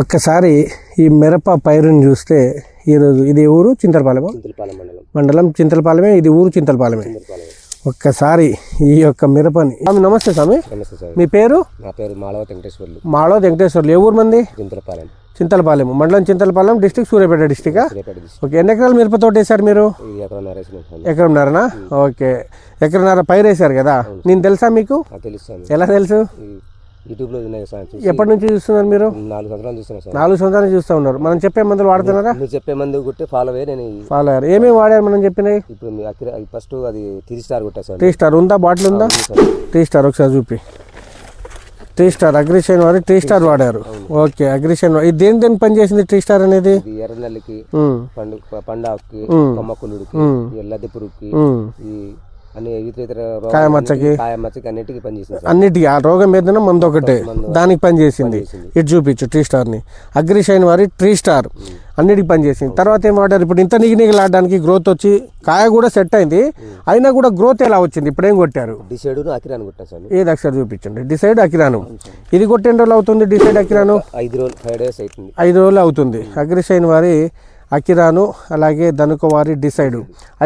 ఒక్కసారి ఈ మిరప పైరుని చూస్తే ఈరోజు ఇది ఊరు చింతలపాలెం మండలం. చింతలపాలెమే ఇది ఊరు చింతలపాలెమే. చింతలపాలెం. ఒక్కసారి ఈ యొక్క మిరపని స్వామి నమస్తే స్వామి. నమస్తే సార్. మీ పేరు? నా పేరు మాళవ వెంకటేశ్వర్లు. మాలో వెంకటేశ్వర్లు. ఏ ఊరు మంది? చింతలపాలెం. చింతలపాలెం మండలం చింతలపాలెం డిస్టిక్ సూర్యాపేట డిస్టికా ఓకే ఎన్ని ఎకరాలు మిరప తోట వేశారు మీరు? ఎకరంన్నరనా? ఓకే. ఎకరన్నర పైరు వేశారు కదా? నేను తెలుసా మీకు? ఎలా తెలుసు? యూట్యూబ్లో ఉన్నాయి సార్ ఎప్పటి నుంచి చూస్తున్నారు మీరు? నాలుగు సంవత్సరాలు చూస్తున్నాను సార్. నాలుగు సంవత్సరాలు చూస్తూ ఉన్నారు. మనం చెప్పే మందులు వాడుతున్నారా? నువ్వు చెప్పే మంది కొట్టి ఫాలో అయ్యి నేను ఫాలో అయ్యారు ఏమేమి వాడారు మనం చెప్పినవి? ఇప్పుడు ఫస్ట్ అది త్రీ స్టార్ కొట్టా సార్. టీ స్టార్ ఉందా? బాటిల్ ఉందా? టీ స్టార్ ఒకసారి చూపి. టీ స్టార్ అగ్రిషన్ వారి టీ స్టార్ వాడారు. ఓకే అగ్రిషన్ ఇది దేని దేని పని చేసింది టీ స్టార్ అనేది ఎర్ర నెల్లికి పండు పండాకుకి కొమ్మకులుడికి ఈ లద్దె పురుగుకి. ఈ అన్ని ఇతర ఇతర కాయ మచ్చకి? కాయ మచ్చకి అన్నిటికీ పనిచేసింది ఆ రోగం ఏదైనా మందు ఒకటే. దానికి పని చేసింది ఇటు చూపించు టీ స్టార్ని అగ్రిషైన్ వారి ట్రీ స్టార్ అన్నిటికి పని చేసింది తర్వాత ఏం వాడారు? ఇప్పుడు ఇంత నిగి నిగలాడడానికి గ్రోత్ వచ్చి కాయ కూడా సెట్ అయింది. అయినా కూడా గ్రోత్ ఎలా వచ్చింది? ఇప్పుడు ఏం కొట్టారు? డిసైడ్ అకిరాని ఏది ఒకసారి చూపించండి? డిసైడ్ అకిరాను ఇది కొట్టి ఎన్ని రోజులు అవుతుంది డిసైడ్ అకిరాను ఐదు రోజులు ఫైవ్ డేస్ అవుతుంది. ఐదు రోజులు అవుతుంది. అగ్రిషైన్ వారి అకిరాను అలాగే ధనుక వారి డిసైడ్.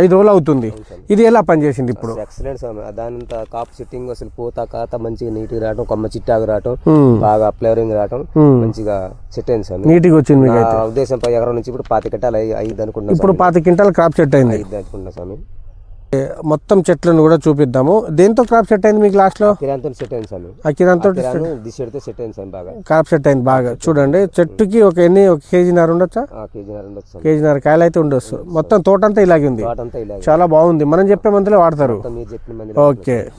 ఐదు రోజులు అవుతుంది. ఇది ఎలా పనిచేసింది ఇప్పుడు? ఎక్సలెంట్ సార్ దానంతా కాపు సిట్టింగ్ అసలు పూత కాత మంచిగా నీట్గా రావటం కొమ్మ చిట్టాగా రావటం. బాగా ఫ్లేవరింగ్ రావటం. మంచిగా సెట్ అయింది సార్. నీట్గా వచ్చింది ఉద్దేశం ఎకరం నుంచి ఇప్పుడు పాతి కట్టాలి అయ్యింది అనుకుంటున్నా ఇప్పుడు పాతి క్వింటాల్ క్రాప్ సెట్ అయింది. అయ్యింది అనుకుంటున్నా స్వామి. మొత్తం చెట్లను కూడా చూపిద్దాము. దేంతో క్రాప్ సెట్ అయింది మీకు లాస్ట్లో కిరాన్తో సెట్ అయింది అయింది బాగా. క్రాప్ సెట్ అయింది బాగా. చూడండి చెట్టుకి ఒక ఎన్ని ఒక కేజీన్నర ఉండొచ్చా? కేజీన్నర కాయలు అయితే ఉండొచ్చు. మొత్తం తోట అంతా ఇలాగే ఉంది. తోటంతా చాలా బాగుంది. మనం చెప్పే మందులే వాడతారు. ఓకే.